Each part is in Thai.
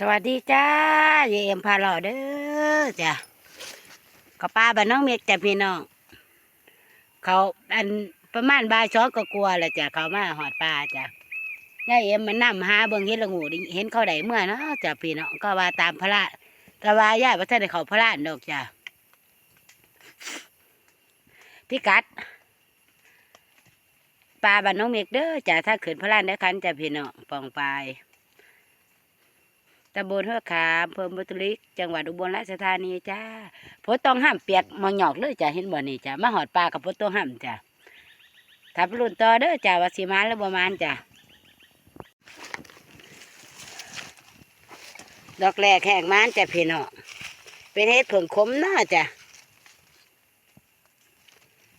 สวัสดีจ้าเยี่ยมพาหล่อเด้อจ้ะกับป้าบ้านน้องเมกจ้ะพี่น้อง เขาอันประมาณบ่ายสองก็กลัวแหละจ้ะเขามาหอดปลาจ้ะยายเอ็มมันนำหาเบิ่งเห็นละงูเห็นเขาได้เมื่อเนาะจ้ะพี่น้องก็ว่าตามพระราก็ว่าย่ายว่าท่านได้เขาพระราชดอกจ้ะพี่กัดปลาบ้านน้องเมกเด้อจ้ะถ้าขืนพระราชได้คันจ้ะพี่น้องปองปลาย ตำบลเฮือขามอำเภอบุตริก จังหวัดอุบลราชธานีจ้าพดต้องห้ามเปียกมองหยอกเลยจ้ะเห็นบ่นี่จ้ะมาหอดปลากับพดต้องห้ามจ้ะทับรุ่นต่อเด้อจ้ะว่าสิมานหรือบ่มานจ้ะดอกแรกแหกมานจ้ะพี่น้องเป็นเห็ดผงขมเนาะจ้ะ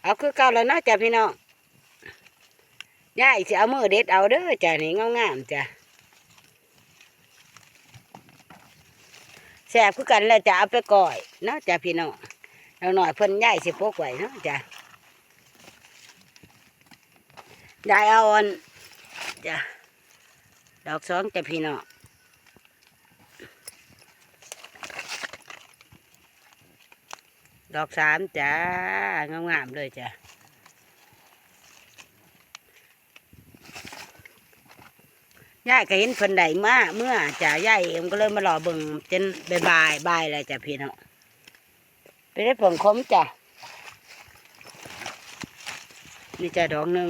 เอาคือเก่าแล้วเนาะจ้ะพี่น้องย่ายสิเอามือเด็ดเอาเด้อจ้ะนี่งามๆจ้ะ ซ่บคือกันแล้วจะเอาไปก่อยเนาะจ้ะพี่น้องเราหน่อยเพิ่นย่ายสิพกไว้เนาะจ้ะยายเอาอันจ้ะดอกสองจ้ะพี่น้องดอกสามจ้างามๆเลยจ้ะ ยายก็เห็นเพิ่นใดมาเมื่อจะยายเองก็เลยมารอเบิ่งจนบ่ายบายบายเลยจ้ะพี่น้องไปได้ผลคมจ้ะนี่จ้ะดอกหนึ่ง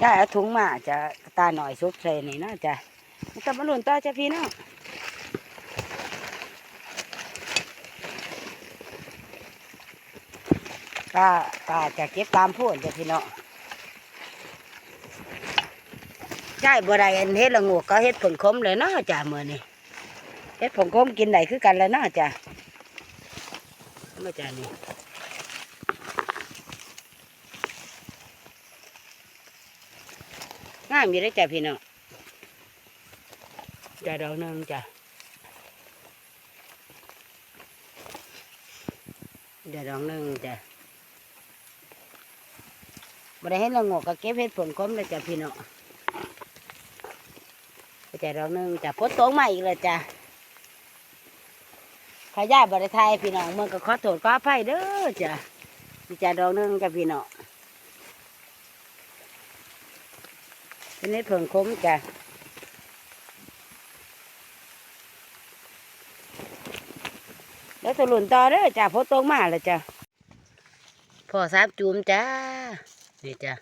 ได้เอาถุงมาจะตาหน่อยซุปใส่นี่นะจ้ะมันต้องมาหลุนต่อจ้ะพี่น้อง ก็ก็จะเก็บตามพูนจ้ะพี่เน้องใช่บ่ได้อันเฮ็ดละงูก็เฮ็ดผลคมเลยเนาะจ้ะมื้อนี้เฮ็ดผลคมกินได้คือกันเลยเนาะจ้ะมาจ้ะนี่งามอยู่ได้จ้ะพี่เน้องจ้ะดอกหนึงจ้ะเดี๋ยวดอกหนึงจ้ะ บ่ได้เฮ็ดละงูก็เก็บเฮ็ดผลคมเลยจ้ะพี่น้องจ้ะดอกหนึ่งจ้ะพดตกมาอีกแล้วจ้ะขายาบริไทยพี่น้องเมืองก็ขอโทษขออภัยเด้อจ้ะนี่จ้ะดอกหนึ่งจ้ะพี่น้องเป็นเน็ดผิงคมจ้ะแล้วตะลุนต่อเด้อจ้ะพดตกมาแล้วจ้ะพอสามจูมจ้า นี่จ้ะ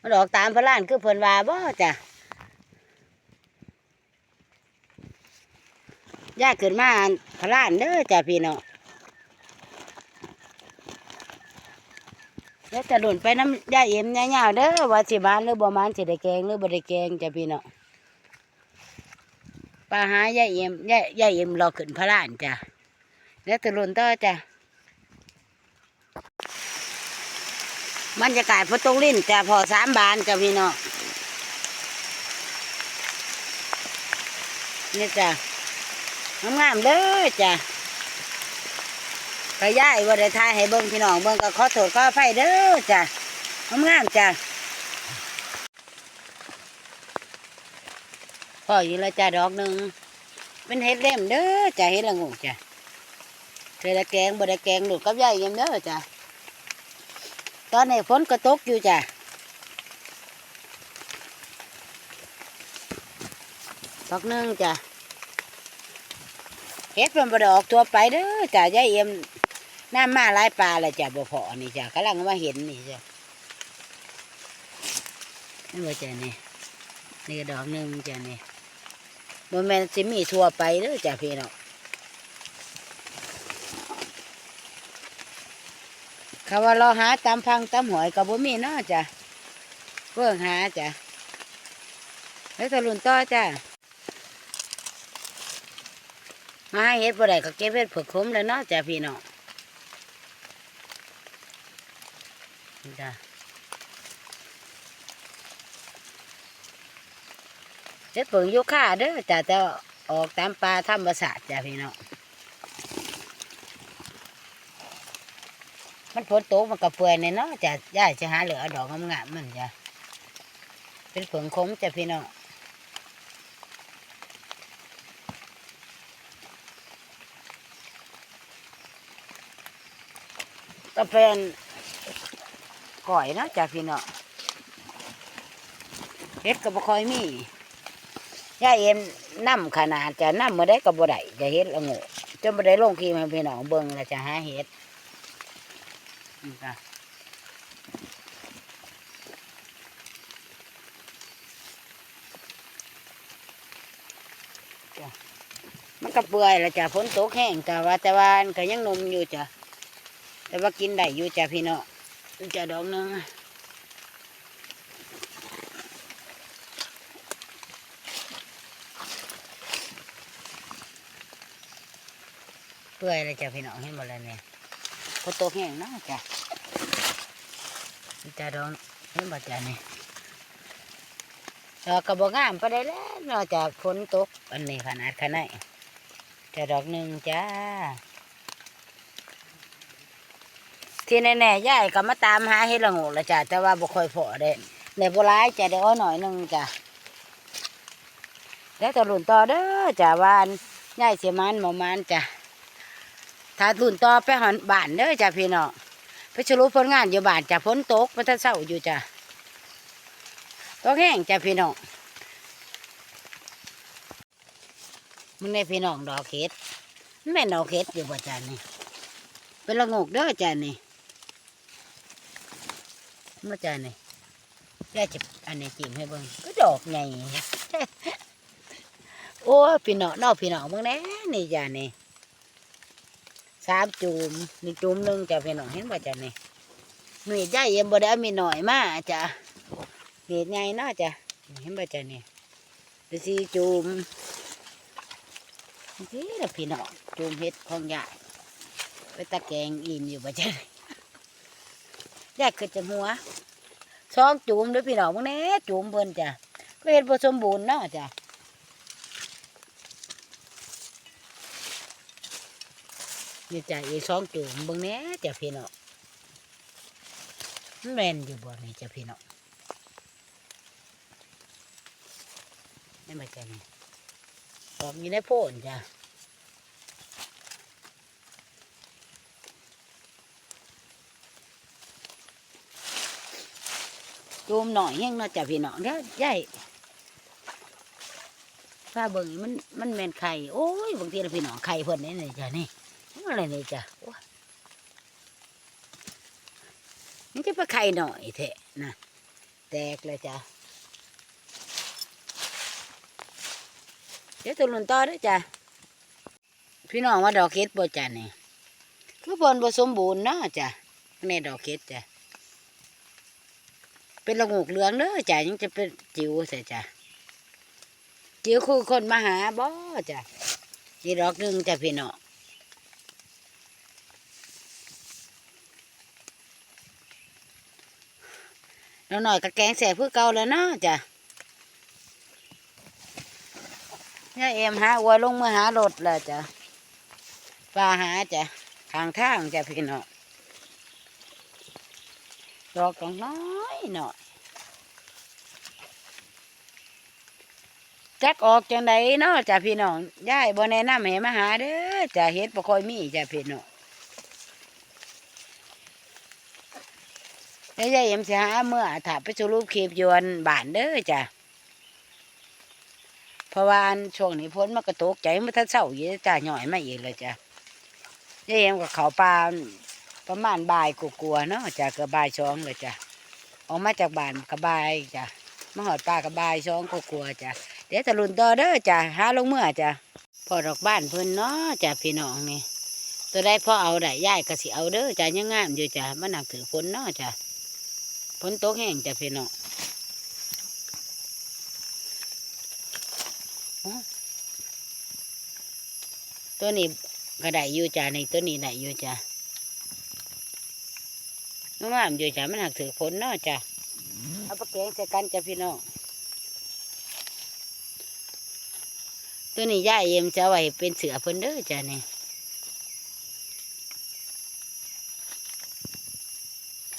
มันออกตามพระล้านคือเพิ่นว่าบ่จ้ะย่าขึ้นมาพระล้านเด้อจ้ะพี่น้องแล้วจะหล่นไปน้ำยาเอ็มยาวๆเด้อว่าสิมานหรือบ่มานสิได้แกงหรือบ่ได้แกงจ้ะพี่น้อง ป้าหาย่เอ็มย่าย่าเอ็มรอขึ้นพระลานจ้ะแล้วจะล่นต่อจ้ะบรรยากาศพอตรงลิ้นจ้ะพอสามบานจ้ะพี่น้องนี่จ้ะงามๆเลยจ้ะกระยายว่าได้ทายให้เบิ่งพี่น้องเบิ่งก็ขอโทษขออภัยเด้อจ้ะงามๆจ้ะ ออยู่แล้วจ้ะดอกหนึ่งเป็นเห็ดเล่มเด้อจ้ะเห็ดละงูจ้ะเคยละแกงบ่ได้แกงหลุดกับยายเยังเด้อจ้ะตอนนี้ฝนก็ตกอยู่จ้ะดอกหนึ่งจ้ะเฮ็ดมันบ่ได้ออกตัวไปเด้อจ้ะยายเอ็มน้ำมาลายปลาแล้วจ้ะบ่พอนี่จ้ะกำลังมาเห็นนี่จ้ะนี่ว่าจ้ะนี่นี่ดอกหนึ่งจ้ะนี่ บ่แม่นสิมีทั่วไปเด้อจ้ะพี่น้องเขาว่าเราหาตามพังตามหอยกับบ่มีเนาะจ้ะเพื่อหาจ้ะแล้วตะลุนต่อจ้ะมาให้เฮ็ดบ่ได้ก็เก็บเฮ็ดเผือกขมแล้วเนาะจ้ะพี่น้องจ้ะ เฮ็ดเผือกโยค่าเด้อจ้ะแต่ออกตามป่าธรรมศาสตร์จ้ะพี่น้องมันฝนตกมันก็เปื่อยเนี่ยเนาะจะย่าจะหาเหลือดอกงามๆมันจ้ะเป็นผงคมจ้ะพี่น้องก็เป็นก่อยเนาะจ้ะพี่น้องเฮ็ดก็บ่ค่อยมี ย่าเอ็มน้ำขนาดจะน้ำมาได้ก็บ่ได้จะเฮ็ดละง่จนบ่ได้ลงคลิปให้พี่น้องเบิ่งแล้วจะหาเฮ็ดนี่จ้ะมันก็เปื่อยแล้วจ้ะฝนตกแห้งแต่ว่าแต่ว่าอันก็ยังนมอยู่จ้ะแต่ว่ากินได้อยู่จ้ะพี่น้องจะดอกนึง ปื่อยแล้วจ้ะพี่น้องเห็นหมดแล้วเนี่ยฝนตกแห้งนาะจ้ะจ้ะดอกเห็นหมดจ้ะนี่ดอกกระบอกงามไปได้แล้วเนอกจากฝนตกอันนี้ขนาดขนาดจะดอกหนึ่งจ้า ที่แน่ๆย่ายก็มาตามหาเฮ็ดละงูละจ้ะแต่ว่าบ่ค่อยพอเด้ในโบราณจะได้อ้อหน่อยหนึ่งจ้ะแล้วต่อรุ่นต่อเด้อจ้ะวานย่ายเสียมันหมอมันจ้ะ ถ้ารุ่นต่อไปหอนบ้านเด้อจ้ะพี่น้องไปสรุปผลงานอยู่บ้านจ้ะฝนตกมันทันเศร้าอยู่จ้ะตกแห้งจ้ะพี่น้องมึงได้พี่น้องดอกเห็ดแม่นดอกเห็ดอยู่บ่จานนี่เป็นละงกเด้อจานนี่มาจานนี่ยายจะอันนี้จิ้มให้เบิ่งก็ดอกใหญ่โอ้พี่น้องนอกพี่น้องมึงแน่นี่จานนี่ สามจุมนี่จุมหนึ่งจะพี่น้องเห็นบ่จานนี่มีดใหญ่ยังบ่ได้มีหน่อยมาจ้ะเมีดใหญ่เนาะจ้ะเห็นบ่จานนี่เป็นสี่จุมนี่แหละพี่น้องจูมเฮ็ดของยายไปตะแกงอิ่มอยู่บ่จ้ะยายคือจะหัวซองจูมด้วยพี่น้องพวกนี้จูมเพิ่นจ้ะก็เฮ็ดบ่สมบูรณ์เนาะจ้ะ นี่จ้ะอีกสองจูมเบิ่งแน่จ้ะพี่น้องแม่นอยู่บ่นี่จ้ะพี่น้องนี่มาจ้ะนี่ดอกอยู่ในโพนจ้ะจูมหน่อยแห้งเนาะจ้ะพี่น้องเด้อใหญ่ถ้าเบิ่งมันมันแม่นไข่โอ้ยบางทีเราพี่น้องไข่เพิ่นนี่นี่จ้ะนี่ อะไรนี่จ้ะนี่จะไปไข่หน่อยเถอะนะแตกเลยจ้ะเดี๋ยวตัวลุนต่อด้วยจ้ะพี่น้องว่าดอกเห็ดบ่จ้ะนี่คือบนบ่สมบูรณ์เนาะจ้ะนี่ดอกเห็ดจ้ะเป็นละงูกเหลืองเด้อจ้ะยังจะเป็นจิ๋วใส่จ้ะจิ๋วคือคนมาหาบ่จ้ะนี่ดอกหนึงจ้ะพี่น้อง แล้หน่อยก็แกงแสบพื่อเก่าแล้วเนาะจ้ะเนี่ยเอ็มหาวัวลงมาหารถแล้วจ้ะปลาหาจ้ะทางทางจ้ะพี่น้องดอกต้องน้อยหน่อยจักออกจังไดเนาะจ้ะพี่น้องยายบ่แนะนำให้มาหาเด้อจ้ะเฮ็ดบ่ค่อยมีจ้ะพี่น้อง แล้วยายเอ็มสิหาเมื่อถ้าไปสรุปคลิปยวนบ้านเด้อจ้ะเพราะว่าอันช่วงนี้พ้นมันก็ตกใจมันทันเศร้าอยู่จ้าหน่อยมาอีกเลยจ้ะยายเอ็มกับเขาปลาประมาณบ่ายกลัวๆเนาะจ้ะก็บ่ายสองเลยจ้ะออกมาจากบ้านก็บ่ายจ้ะมาหอดปลาก็บ่ายสองกลัวๆจ้ะเดี๋ยวตะลุนต่อเด้อจ้ะหาลงเมื่อจ้ะพอดอกบ้านเพิ่นเนาะจ้ะพี่น้องนี่ตัวได้พอเอาได้ย่ายก็สิเอาเด้อจ้ะยังงามอยู่จ้ะมันหนักถือฝนเนาะจ้ะ ฝนตกแห้งจ้ะพี่น้อตัวนี้ก็ได้อยู่จ้าในตัวนี้ได้อยู่จ้าน้องามอยู่จ้ามันหักถือผลเนาะจ้าเอาไปแกงใส่กันจ้าพี่น้องตัวนี้ย่าเอ็มจะไว้เป็นเสือเพิ่นเด้อจ้านี่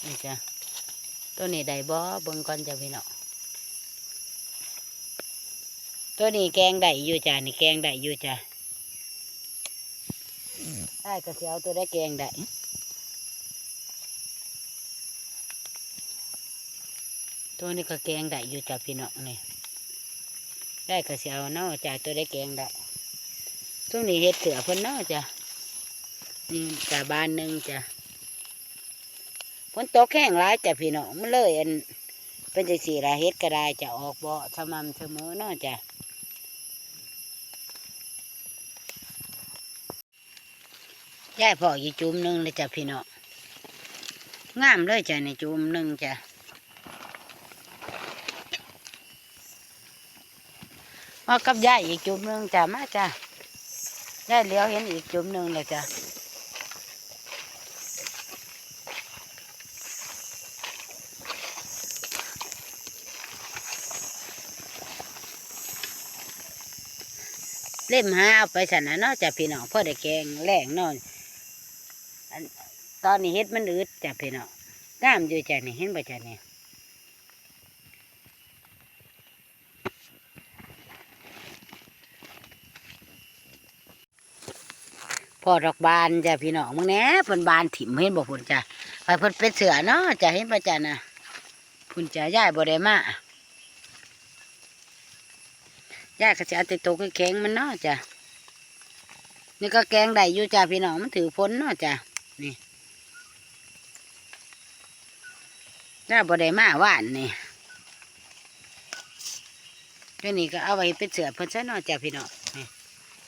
นี่จ้ะ ตัวนี้ได้บ่เบิ่งก่อนจ้ะพี่น้องตัวนี้แกงได้อยู่จ้ะนี่แกงได้อยู่จ้ะได้ก็สิเอาตัวได้แกงได้ตัวนี้ก็แกงได้อยู่จ้ะพี่น้องนี่ได้ก็สิเอาเนาะจ้ะตัวได้แกงได้ตัวนี้เฮ็ดเสือเพิ่นเนาะจ้ะนี่จ้ะบานหนึ่งจ้ะ ฝนตกแห้งร้ายจ้ะพี่น้องมันเลยอันเป็นจังสี่ละเฮ็ดก็ได้จะออกเบ่สม่ำเสมอเนาะจ้ะยายพ่ออยู่จุ่มหนึ่งเลยจ้ะพี่น้องงามเลยจ้ะในจุ่มหนึ่งจ้ะมากับยายอีกจุ่มหนึ่งจ้ะมาจ้ะยายเลี้ยวเห็นอีกจุ่มหนึ่งเลยจ้ะ เล่มหาเอาไปสันนะเนาะจ้ะพี่น้องพ่อได้แกงแรงเนอนอันตอนนี้เฮ็ดมันอืดจ้ะพี่น้องงามอยู่จ้ะนี่เห็นบ่จ้ะนี่พ่อดอกบานจ้ะพี่น้องมึงแหน่เพิ่นบานถิ่มเห็นบ่พุ่นจ้ะไปเพิ่นเป็นเสือเนาะจ้ะเห็นบ่จ้ะนะพุ่นจ้ะยายบ่ได้มา ย่าก็จะเอาแต่ตัวแข็งมันเนาะจ้ะนี่ก็แกงได้อยู่จ้ะพี่น้องมันถือพ้นเนาะจ้ะนี่ย่าบ่ได้มาหวานนี่ตัวนี้ก็เอาไว้เป็นเสือเพิ่นซะเนาะจ้ะพี่น้องนี่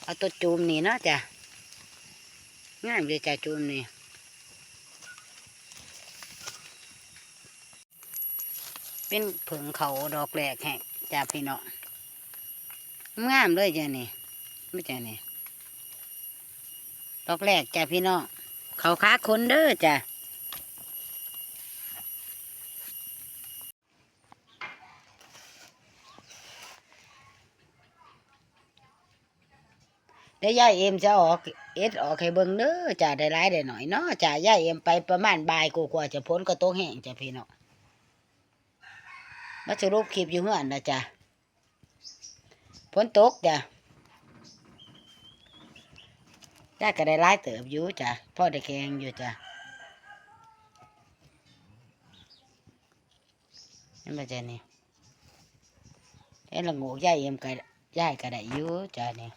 เอาตัวจูมนี่เนาะจ้ะง่ามเลยจ้ะจูมนี่เป็นผึ่งเขาดอกแหลกแหกจ้ะพี่น้อง งามเลยจ้ะนี่ไม่จ้ะนี่ดอกแรกจ้ะพี่น้องเขาค้าคนเด้อจ้ะเดี๋ยวยายเอ็มจะออกเอ็ดออกให้เบิ่งเด้อจ้ะได้ร้ายได้หน่อยเนาะจ้ะยายเอ็มไปประมาณบ่ายกว่าจะพ้นก็โตกแห้งจ้ะพี่น้องมาสรุปคลิปอยู่เฮือนนะจ้ะ ฝนตกจ้ะได้ก็ได้ร้ายเติบอยู่จ้ะพ่อได้แกงอยู่จ้ะนี่มาจ้ะนี่เอ็นละงูย่ายเอ็มก็ย่ายก็ได้อยู่จ้ะนี่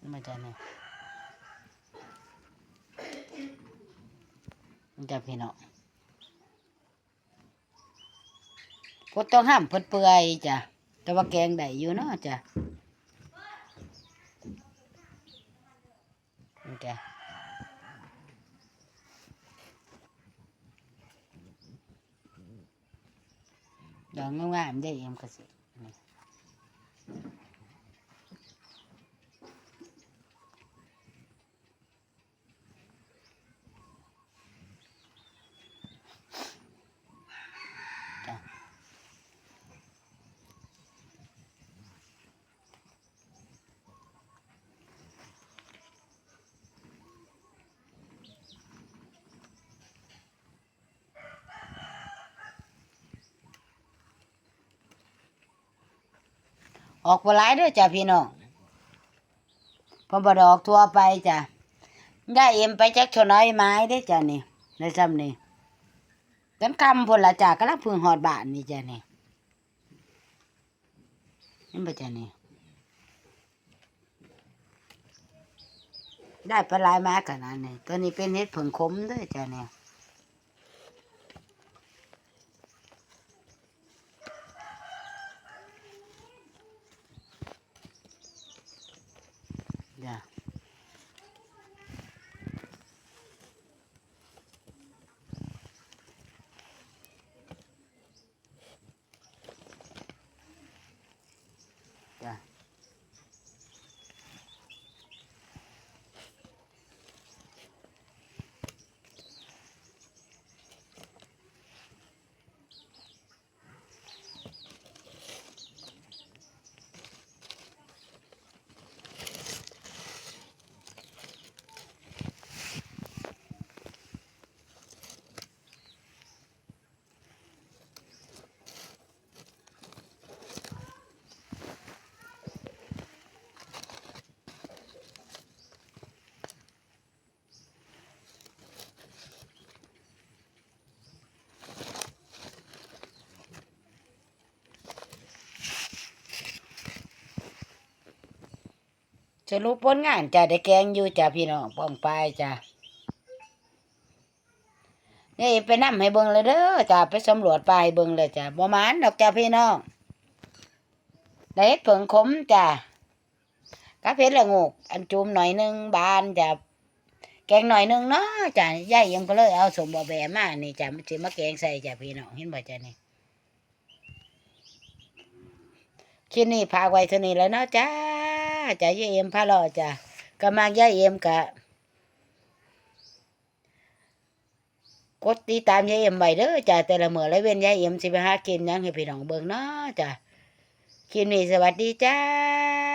นี่มาจ้ะนี่จะพี่น้อง ก็ต้องห้ามเพิ่นเปื่อยจ้ะแต่ว่าแกงได้อยู่เนาะจ้ะนี่จ้ะดองง่ามๆได้เอ็มก็สินี่จ้ะ ออกบ่หลายด้อจ้ะพี่น้องพอบดออกทั่วไปจ้ะได้เอ็มไปจักชน้อยไม้เด้จ้ะนี่ในซ้ำนี่กันคำพุ่นละจ้ะกำลังพึ่งหอดบ้านนี่จ้ะนี่นี่บ่จ้ะนี่ได้ปลายไม้ขนาดนี้ตัวนี้เป็นเห็ดผึ่งขมด้อจ้ะนี่ะ จ้ะ ส รุปผลงานจ้ะได้แกงอยู่จ้ะพี่น้องป้องปลายจ้ะนี่ไปนำให้เบิ่งเลยเด้อจ้ะไปสำรวจปลายเบิ่งเลยจ้ะบ่มานดอกจ้ะพี่น้องได้เฮ็ดเผิงขมจ้ะกะเพชรละงูกอันจุ่มหน่อยหนึงบานจ้ะแกงหน่อยหนึงเนาะจ้ะยายยังก็เลยเอาสมบ่แบมานี่จ้ะมันสิมาแกงใส่จ้ะพี่น้องเห็นบ่จ้ะนี่คลิปนี้พาไว้เท่านี้แล้วเนาะจ้า จ้ะยายเอ็มพาเลาะจ้ะก็มายายเอ็มกะกดติดตามยายเอ็มไว้เด้อจ้ะแต่ละมื้อและเว้นยายเอ็มสิไปหากินหยังให้พี่น้องเบิ่งเนาะจ้ะคลิปนี้สวัสดีจ้า